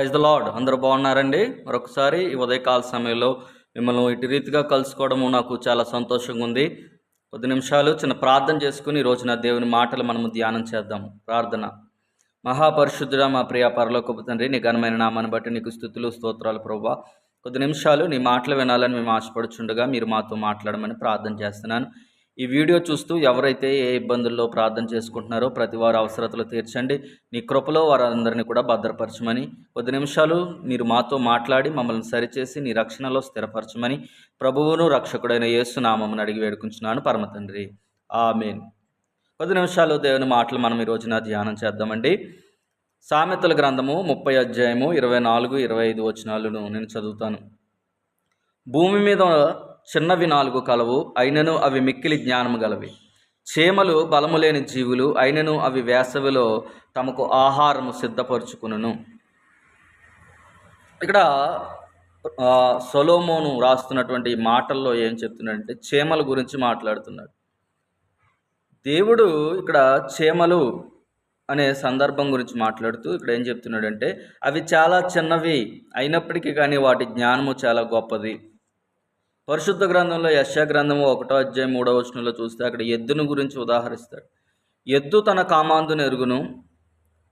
Praise the lord అందరూ బాగున్నారండి? మరొకసారి ఈ ఉదయకాల సమయంలో మిమ్మల్ని ఇటు రీతిగా కలుసుకోవడము నాకు చాలా సంతోషంగా ఉంది. కొద్ది నిమిషాలు చిన్న ప్రార్థన చేసుకుని రోజు రోజున దేవుని మాటలు మనము ధ్యానం చేద్దాం. ప్రార్థన. మహాపరిశుద్ధుడ మా ప్రియ పరలోకపు తండ్రి నీ ఘనమైన నామాన్ని బట్టి నీకు స్థుతులు స్తోత్రాలు ప్రభా కొద్ది నిమిషాలు నీ మాటలు వినాలని మేము ఆశపడుచుండగా మీరు మాతో మాట్లాడమని ప్రార్థన చేస్తున్నాను. ఈ వీడియో చూస్తూ ఎవరైతే ఏ ఇబ్బందుల్లో ప్రార్థన చేసుకుంటున్నారో ప్రతి వారు అవసరతలు తీర్చండి. నీ కృపలో వారందరినీ కూడా భద్రపరచమని. కొద్ది నిమిషాలు మీరు మాతో మాట్లాడి మమ్మల్ని సరిచేసి నీ రక్షణలో స్థిరపరచమని ప్రభువును రక్షకుడైన యేసు అడిగి వేడుకుంటున్నాను పరమ తండ్రి. ఆమెన్. కొద్ది నిమిషాలు దేవుని మాటలు మనం ఈ రోజున ధ్యానం చేద్దామండి. సామెతల గ్రంథము ముప్పై అధ్యాయము ఇరవై నాలుగు ఇరవై ఐదు వచనాలను నేను చదువుతాను. భూమి మీద చిన్నవి నాలుగు కలవు అయినను అవి మిక్కిలి జ్ఞానము గలవి. చీమలు బలము లేని జీవులు అయినను అవి వేసవిలో తమకు ఆహారము సిద్ధపరుచుకును ఇక్కడ సొలోమోను రాస్తున్నటువంటి మాటల్లో ఏం చెప్తున్నాడంటే చీమల గురించి మాట్లాడుతున్నాడు. దేవుడు ఇక్కడ చీమలు అనే సందర్భం గురించి మాట్లాడుతూ ఇక్కడ ఏం చెప్తున్నాడంటే అవి చాలా చిన్నవి అయినప్పటికీ కానీ వాటి జ్ఞానము చాలా గొప్పది. పరిశుద్ధ గ్రంథంలో యశా గ్రంథము ఒకటో అధ్యాయం మూడో వచనంలో చూస్తే అక్కడ ఎద్దును గురించి ఉదాహరిస్తాడు. ఎద్దు తన కామాందును ఎరుగును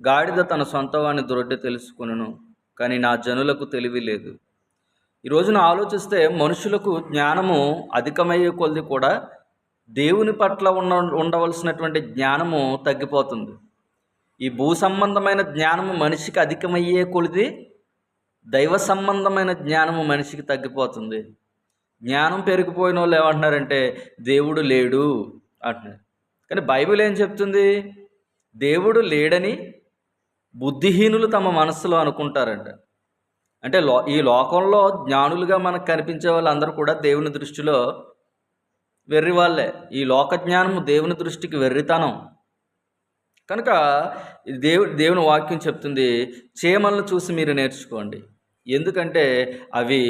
గాడిద తన సొంత వాని దొరడ్డి తెలుసుకును కానీ నా జనులకు తెలివి లేదు. ఈ రోజున ఆలోచిస్తే మనుషులకు జ్ఞానము అధికమయ్యే కొలది కూడా దేవుని పట్ల ఉన్న ఉండవలసినటువంటి జ్ఞానము తగ్గిపోతుంది. ఈ భూ సంబంధమైన జ్ఞానము మనిషికి అధికమయ్యే కొలిది దైవ సంబంధమైన జ్ఞానము మనిషికి తగ్గిపోతుంది. జ్ఞానం పెరిగిపోయిన వాళ్ళు ఏమంటున్నారంటే దేవుడు లేడు అంటున్నారు. కానీ బైబిల్ ఏం చెప్తుంది? దేవుడు లేడని బుద్ధిహీనులు తమ మనస్సులో అనుకుంటారంట. అంటే లో ఈ లోకంలో జ్ఞానులుగా మనకు కనిపించే వాళ్ళందరూ కూడా దేవుని దృష్టిలో వెర్రి వాళ్ళే. ఈ లోక జ్ఞానము దేవుని దృష్టికి వెర్రితనం. కనుక దేవు దేవుని వాక్యం చెప్తుంది చీమలను చూసి మీరు నేర్చుకోండి. ఎందుకంటే అవి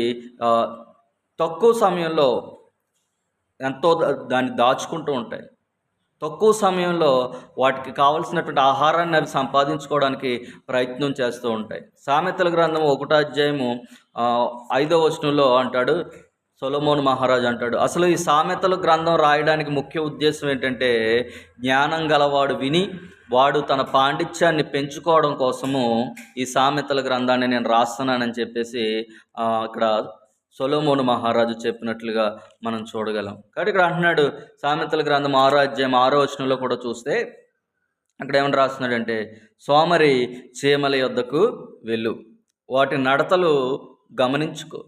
తక్కువ సమయంలో ఎంతో దాన్ని దాచుకుంటూ ఉంటాయి. తక్కువ సమయంలో వాటికి కావలసినటువంటి ఆహారాన్ని అవి సంపాదించుకోవడానికి ప్రయత్నం చేస్తూ ఉంటాయి. సామెతల గ్రంథం ఒకటో అధ్యాయము ఐదో వచనంలో అంటాడు సొలమోన్ మహారాజు అంటాడు అసలు ఈ సామెతల గ్రంథం రాయడానికి ముఖ్య ఉద్దేశం ఏంటంటే జ్ఞానం గలవాడు విని వాడు తన పాండిత్యాన్ని పెంచుకోవడం కోసము ఈ సామెతల గ్రంథాన్ని నేను రాస్తున్నానని చెప్పేసి ఇక్కడ సొలోమోను మహారాజు చెప్పినట్లుగా మనం చూడగలం. కాబట్టి ఇక్కడ అంటున్నాడు సామెతల గ్రంథం ఆరో అధ్యాయం ఆరో వచనంలో కూడా చూస్తే అక్కడ ఏమని రాస్తున్నాడంటే సోమరి చీమల యొద్దకు వెళ్ళు. వాటి నడతలు గమనించుకో.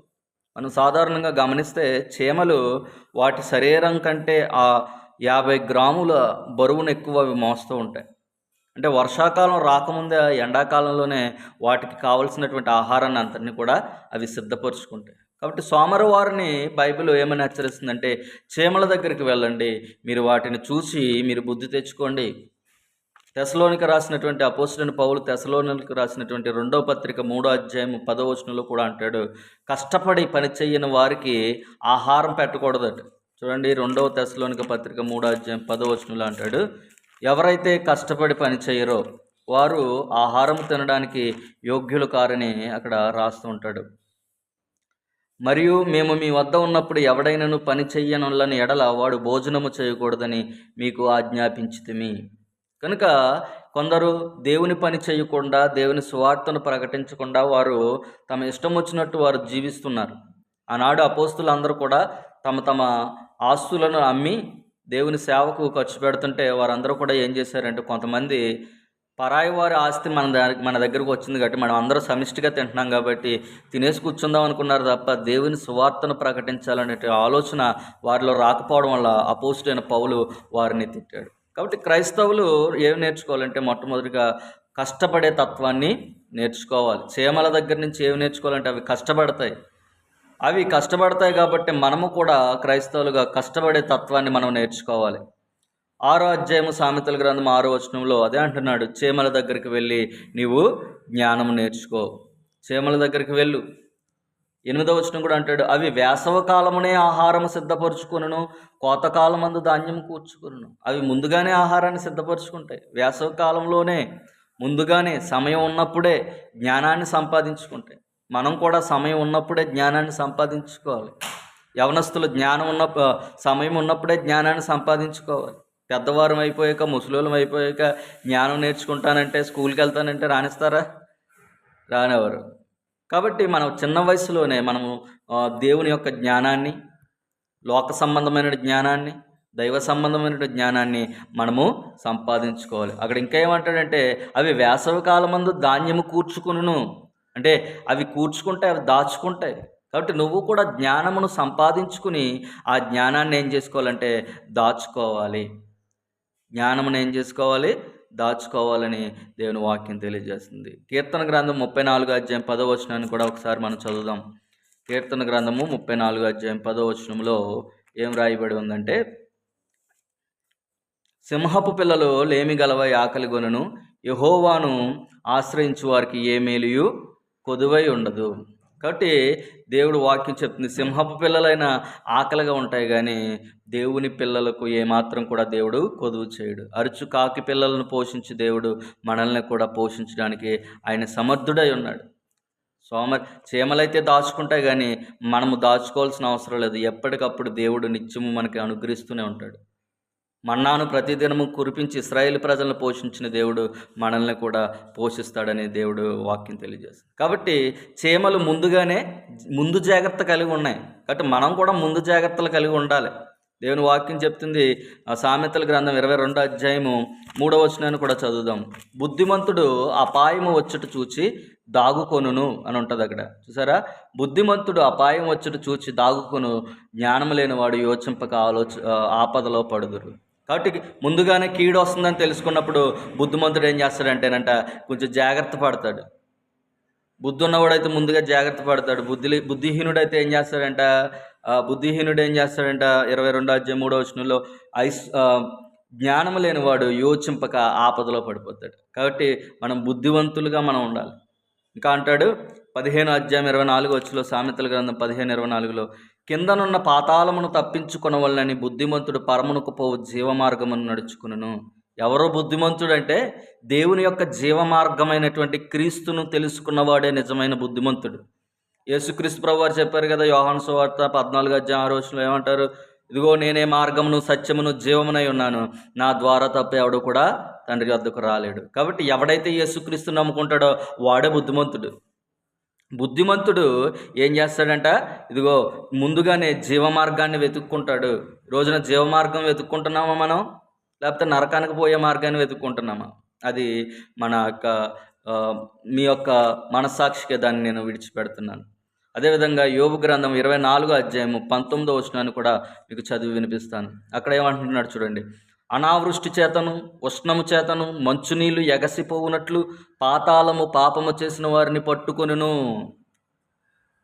మనం సాధారణంగా గమనిస్తే చీమలు వాటి శరీరం కంటే ఆ యాభై గ్రాముల బరువును ఎక్కువ అవి మోస్తూ ఉంటాయి. అంటే వర్షాకాలం రాకముందే ఎండాకాలంలోనే వాటికి కావలసినటువంటి ఆహారాన్ని అంతటిని కూడా అవి సిద్ధపరుచుకుంటాయి. కాబట్టి సోమరవారిని బైబిల్ ఏమని హెచ్చరిస్తుందంటే చీమల దగ్గరికి వెళ్ళండి మీరు వాటిని చూసి మీరు బుద్ధి తెచ్చుకోండి. తెసలోనికి రాసినటువంటి అపోసులను పౌలు తెసలోనికి రాసినటువంటి రెండో పత్రిక మూడో అధ్యాయం పదో వచనంలో కూడా అంటాడు కష్టపడి పని చేయని వారికి ఆహారం పెట్టకూడదట. చూడండి రెండవ తెసలోనిక పత్రిక మూడో అధ్యాయం పదో వచనంలో అంటాడు ఎవరైతే కష్టపడి పని చేయరో వారు ఆహారం తినడానికి యోగ్యులు కారని అక్కడ రాస్తూ ఉంటాడు. మరియు మేము మీ వద్ద ఉన్నప్పుడు ఎవడైనను పని చెయ్యనులని ఎడల వాడు భోజనము చేయకూడదని మీకు ఆజ్ఞాపించితిమి. కనుక కొందరు దేవుని పని చేయకుండా దేవుని సువార్తను ప్రకటించకుండా వారు తమ ఇష్టం వచ్చినట్టు వారు జీవిస్తున్నారు. ఆనాడు అపోస్తులందరూ కూడా తమ తమ ఆస్తులను అమ్మి దేవుని సేవకు ఖర్చు పెడుతుంటే వారందరూ కూడా ఏం చేశారంటే కొంతమంది పరాయి వారి ఆస్తి మన మన దగ్గరకు వచ్చింది కాబట్టి మనం అందరూ సమిష్టిగా తింటున్నాం కాబట్టి తినేసి కూర్చుందాం అనుకున్నారు తప్ప దేవుని సువార్తను ప్రకటించాలనే ఆలోచన వారిలో రాకపోవడం వల్ల అపోజిట్ పౌలు వారిని తిట్టాడు. కాబట్టి క్రైస్తవులు ఏం నేర్చుకోవాలంటే మొట్టమొదటిగా కష్టపడే తత్వాన్ని నేర్చుకోవాలి. చీమల దగ్గర నుంచి ఏమి నేర్చుకోవాలంటే అవి కష్టపడతాయి. అవి కష్టపడతాయి కాబట్టి మనము కూడా క్రైస్తవులుగా కష్టపడే తత్వాన్ని మనం నేర్చుకోవాలి. ఆరో అధ్యాయము సామెతల గ్రంథం ఆరో వచనంలో అదే అంటున్నాడు చేమల దగ్గరికి వెళ్ళి నీవు జ్ఞానం నేర్చుకో. చేమల దగ్గరికి వెళ్ళు. ఎనిమిదో వచనం కూడా అంటాడు అవి వేసవ కాలమునే ఆహారం కోతకాలం మందు ధాన్యం కూర్చుకొనును. అవి ముందుగానే ఆహారాన్ని సిద్ధపరచుకుంటాయి. వేసవ కాలంలోనే ముందుగానే సమయం ఉన్నప్పుడే జ్ఞానాన్ని సంపాదించుకుంటాయి. మనం కూడా సమయం ఉన్నప్పుడే జ్ఞానాన్ని సంపాదించుకోవాలి. యవనస్తులు జ్ఞానం ఉన్న సమయం ఉన్నప్పుడే జ్ఞానాన్ని సంపాదించుకోవాలి. పెద్దవారం అయిపోయాక ముసలోళ్ళం అయిపోయాక జ్ఞానం నేర్చుకుంటానంటే స్కూల్కి వెళ్తానంటే రాణిస్తారా? రానివ్వరు. కాబట్టి మనం చిన్న వయసులోనే మనము దేవుని యొక్క జ్ఞానాన్ని లోక సంబంధమైన జ్ఞానాన్ని దైవ సంబంధమైన జ్ఞానాన్ని మనము సంపాదించుకోవాలి. అక్కడ ఇంకా ఏమంటాడంటే అవి వేసవి కాలమందు ధాన్యము కూర్చుకును అంటే అవి కూర్చుకుంటే అవి దాచుకుంటాయి. కాబట్టి నువ్వు కూడా జ్ఞానమును సంపాదించుకుని ఆ జ్ఞానాన్ని ఏం చేసుకోవాలంటే దాచుకోవాలి. జ్ఞానమును ఏం చేసుకోవాలి? దాచుకోవాలని దేవుని వాక్యం తెలియజేస్తుంది. కీర్తన గ్రంథం ముప్పై నాలుగు అధ్యాయం పదో వచనాన్ని కూడా ఒకసారి మనం చదువుదాం. కీర్తన గ్రంథము ముప్పై నాలుగు అధ్యాయం పదో వచనంలో ఏం రాయబడి ఉందంటే సింహపు పిల్లలు లేమి గలవై ఆకలి గొనును యహోవాను ఆశ్రయించు వారికి ఏ మేలుయు కొదువై ఉండదు. కాబట్టి దేవుడు వాక్యం చెప్తుంది సింహపు పిల్లలైన ఆకలిగా ఉంటాయి కానీ దేవుని పిల్లలకు ఏమాత్రం కూడా దేవుడు కొదువు చేయడు. అరుచు కాకి పిల్లలను పోషించి దేవుడు మనల్ని కూడా పోషించడానికి ఆయన సమర్థుడై ఉన్నాడు. సోమ చీమలైతే దాచుకుంటాయి కానీ మనము దాచుకోవాల్సిన అవసరం లేదు. ఎప్పటికప్పుడు దేవుడు నిత్యము మనకి అనుగ్రహిస్తూనే ఉంటాడు. మన్నాను ప్రతిదినము కురిపించి ఇస్రాయేల్ ప్రజలను పోషించిన దేవుడు మనల్ని కూడా పోషిస్తాడని దేవుడు వాక్యం తెలియజేస్తుంది. కాబట్టి చీమలు ముందుగానే ముందు జాగ్రత్త కలిగి ఉన్నాయి. కాబట్టి మనం కూడా ముందు జాగ్రత్తలు కలిగి ఉండాలి. దేవుని వాక్యం చెప్తుంది ఆ సామెతల గ్రంథం ఇరవై రెండో అధ్యాయము మూడవ వచనాన్ని కూడా చదువుదాం. బుద్ధిమంతుడు అపాయము వచ్చుట చూచి దాగుకొనును అని ఉంటుంది అక్కడ. చూసారా? బుద్ధిమంతుడు అపాయం వచ్చుట చూచి దాగుకొను జ్ఞానం లేనివాడు యోచింపక ఆలోచ ఆపదలో పడుదురు. కాబట్టి ముందుగానే కీడు వస్తుందని తెలుసుకున్నప్పుడు బుద్ధిమంతుడు ఏం చేస్తాడంటేనంట కొంచెం జాగ్రత్త పడతాడు. బుద్ధి ఉన్నవాడైతే ముందుగా జాగ్రత్త పడతాడు. బుద్ధి బుద్ధిహీనుడైతే ఏం చేస్తాడంట బుద్ధిహీనుడు ఏం చేస్తాడంట ఇరవై రెండో అధ్యాయం మూడో వచనంలో ఐస్ జ్ఞానం లేనివాడు యోచింపక ఆపదలో పడిపోతాడు. కాబట్టి మనం బుద్ధివంతులుగా మనం ఉండాలి. ఇంకా అంటాడు పదిహేను అధ్యాయం ఇరవై నాలుగు వచ్చిలో సామెతల గ్రంథం పదిహేను ఇరవై నాలుగులో కిందనున్న పాతాళమును తప్పించుకొనవలనని బుద్ధిమంతుడు పరమునకు పోవు జీవమార్గమును నడుచుకును. ఎవరో బుద్ధిమంతుడు అంటే దేవుని యొక్క జీవమార్గమైనటువంటి క్రీస్తును తెలుసుకున్నవాడే నిజమైన బుద్ధిమంతుడు. యేసుక్రీస్తు ప్రభు వారు చెప్పారు కదా యోహాను సువార్త పద్నాలుగు అధ్యాయం ఆరు రోజులు ఏమంటారు? ఇదిగో నేనే మార్గమును సత్యమును జీవమునై ఉన్నాను. నా ద్వారా తప్ప ఎవడు కూడా తండ్రి వద్దకు రాలేడు. కాబట్టి ఎవడైతే యేసుక్రీస్తు నమ్ముకుంటాడో వాడే బుద్ధిమంతుడు. బుద్ధిమంతుడు ఏం చేస్తాడంట? ఇదిగో ముందుగానే జీవమార్గాన్ని వెతుక్కుంటాడు. రోజున జీవమార్గం వెతుక్కుంటున్నామా మనం? లేకపోతే నరకానికి పోయే మార్గాన్ని వెతుక్కుంటున్నామా? అది మన యొక్క మీ యొక్క మనస్సాక్షికే దాన్ని నేను విడిచిపెడుతున్నాను. అదేవిధంగా యోగు గ్రంథం ఇరవై నాలుగో అధ్యాయము పంతొమ్మిదో వచనాన్ని కూడా మీకు చదివి వినిపిస్తాను. అక్కడ ఏమంటున్నాడు చూడండి. అనావృష్టి చేతను ఉష్ణము చేతను మంచునీళ్ళు ఎగసిపోవునట్లు పాతాళము పాపము చేసిన వారిని పట్టుకొనును.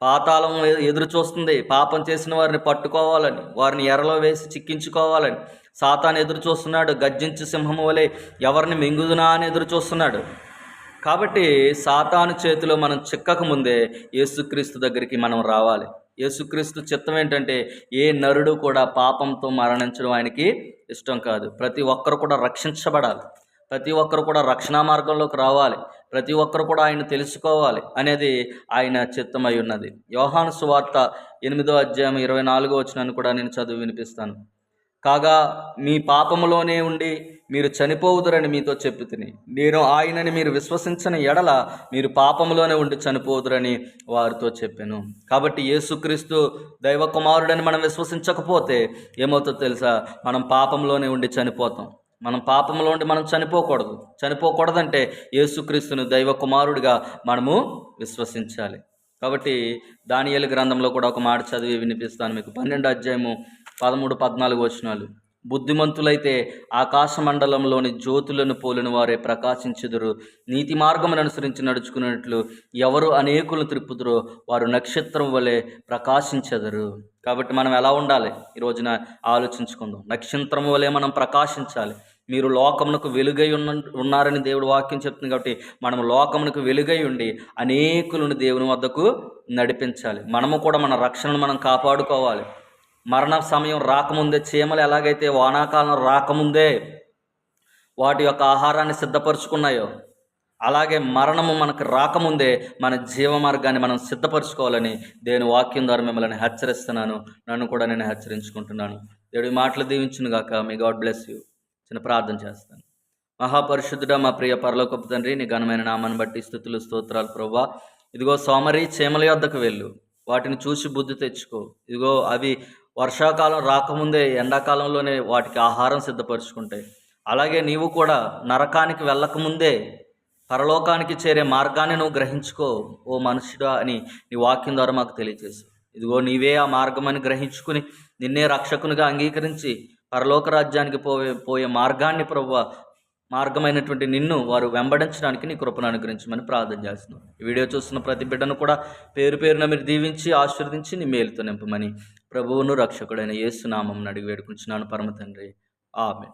పాతాళం ఎదురు చూస్తుంది. పాపం చేసిన వారిని పట్టుకోవాలని వారిని ఎరలో వేసి చిక్కించుకోవాలని. సాతాన్ ఎదురు చూస్తున్నాడు. గర్జించు సింహము వలె ఎవరిని మింగుదునా అని ఎదురు చూస్తున్నాడు. కాబట్టి సాతాను చేతిలో మనం చిక్కకముందే యేసుక్రీస్తు దగ్గరికి మనం రావాలి. యేసుక్రీస్తు చిత్తం ఏంటంటే ఏ నరుడు కూడా పాపంతో మరణించడం ఆయనకి ఇష్టం కాదు. ప్రతి ఒక్కరు కూడా రక్షించబడాలి. ప్రతి ఒక్కరు కూడా రక్షణ మార్గంలోకి రావాలి. ప్రతి ఒక్కరు కూడా ఆయన తెలుసుకోవాలి అనేది ఆయన చిత్తమై ఉన్నది. యోహాను సువార్త ఎనిమిదో అధ్యాయం ఇరవై నాలుగో వచనాన్ని కూడా నేను చదివి వినిపిస్తాను. కాగా మీ పాపములోనే ఉండి మీరు చనిపోవుదురని మీతో చెప్పి తిని నేను ఆయనని మీరు విశ్వసించని ఎడల మీరు పాపములోనే ఉండి చనిపోదురని వారితో చెప్పాను. కాబట్టి యేసుక్రీస్తు దైవ కుమారుడని మనం విశ్వసించకపోతే ఏమవుతుందో తెలుసా? మనం పాపంలోనే ఉండి చనిపోతాం. మనం పాపంలో ఉండి మనం చనిపోకూడదు. చనిపోకూడదంటే యేసుక్రీస్తును దైవ కుమారుడిగా మనము విశ్వసించాలి. కాబట్టి దానియలు గ్రంథంలో కూడా ఒక మాట చదివి వినిపిస్తాను మీకు. పన్నెండు అధ్యాయము పదమూడు పద్నాలుగు వచనాలు. బుద్ధిమంతులైతే ఆకాశ మండలంలోని జ్యోతులను పోలిన వారే ప్రకాశించుదురు. నీతి మార్గమును అనుసరించి నడుచుకున్నట్లు ఎవరు అనేకులను త్రిప్పుదురో వారు నక్షత్రం వలె ప్రకాశించెదరు. కాబట్టి మనం ఎలా ఉండాలి? ఈ రోజున ఆలోచించుకుందాం. నక్షత్రం వలె మనం ప్రకాశించాలి. మీరు లోకమునకు వెలుగై ఉన్న ఉన్నారని దేవుడు వాక్యం చెప్తుంది కాబట్టి మనం లోకమునకు వెలుగై ఉండి అనేకులను దేవుని వద్దకు నడిపించాలి. మనము కూడా మన రక్షణను మనం కాపాడుకోవాలి. మరణ సమయం రాకముందే చీమలు ఎలాగైతే వానాకాలం రాకముందే వాటి యొక్క ఆహారాన్ని సిద్ధపరచుకున్నాయో అలాగే మరణము మనకు రాకముందే మన జీవ మార్గాన్ని మనం సిద్ధపరచుకోవాలని దేని వాక్యం ద్వారా మిమ్మల్ని హెచ్చరిస్తున్నాను. నన్ను కూడా నేను హెచ్చరించుకుంటున్నాను. దేవుడి మాటలు దీవించును గాక మీ గాడ్ బ్లెస్ యూ చిన్న ప్రార్థన చేస్తాను. మహాపరిశుద్ధుడ మా ప్రియ పరలోకపు తండ్రి నీ ఘనమైన నామాన్ని బట్టి స్థుతులు స్తోత్రాలు ప్రవ్వా. ఇదిగో సోమరి చీమల యొద్దకు వెళ్ళు. వాటిని చూసి బుద్ధి తెచ్చుకో. ఇదిగో అవి వర్షాకాలం రాకముందే ఎండాకాలంలోనే వాటికి ఆహారం సిద్ధపరుచుకుంటాయి. అలాగే నీవు కూడా నరకానికి వెళ్ళకముందే పరలోకానికి చేరే మార్గాన్ని నువ్వు గ్రహించుకో ఓ మనుషుడా అని నీ వాక్యం ద్వారా మాకు తెలియజేసి ఇదిగో నీవే ఆ మార్గమని గ్రహించుకుని నిన్నే రక్షకునిగా అంగీకరించి పరలోక రాజ్యానికి పోయే పోయే మార్గాన్ని ప్రభు మార్గమైనటువంటి నిన్ను వారు వెంబడించడానికి నీ కృపను అనుగ్రహించమని ప్రార్థన చేస్తున్నాం. ఈ వీడియో చూస్తున్న ప్రతి బిడ్డను కూడా పేరు పేరున మీరు దీవించి ఆశీర్వదించి నీ మేలుతో నింపమని ప్రభువును రక్షకుడైన యేసునామం అడిగి వేడుకుంటున్నాను పరమ తండ్రి. ఆమె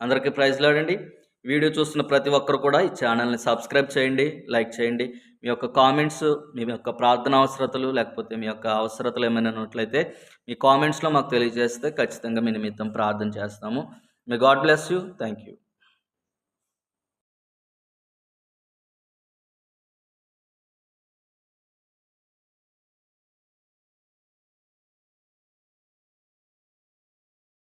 అందరికీ ప్రైజ్లాడండి వీడియో చూస్తున్న ప్రతి ఒక్కరు కూడా ఈ ఛానల్ని సబ్స్క్రైబ్ చేయండి లైక్ చేయండి. మీ యొక్క కామెంట్స్ మీ యొక్క ప్రార్థన అవసరతలు లేకపోతే మీ యొక్క అవసరతలు ఏమైనా ఉన్నట్లయితే మీ కామెంట్స్లో మాకు తెలియజేస్తే ఖచ్చితంగా మీ నిమిత్తం ప్రార్థన చేస్తాము. మీ God bless you thank you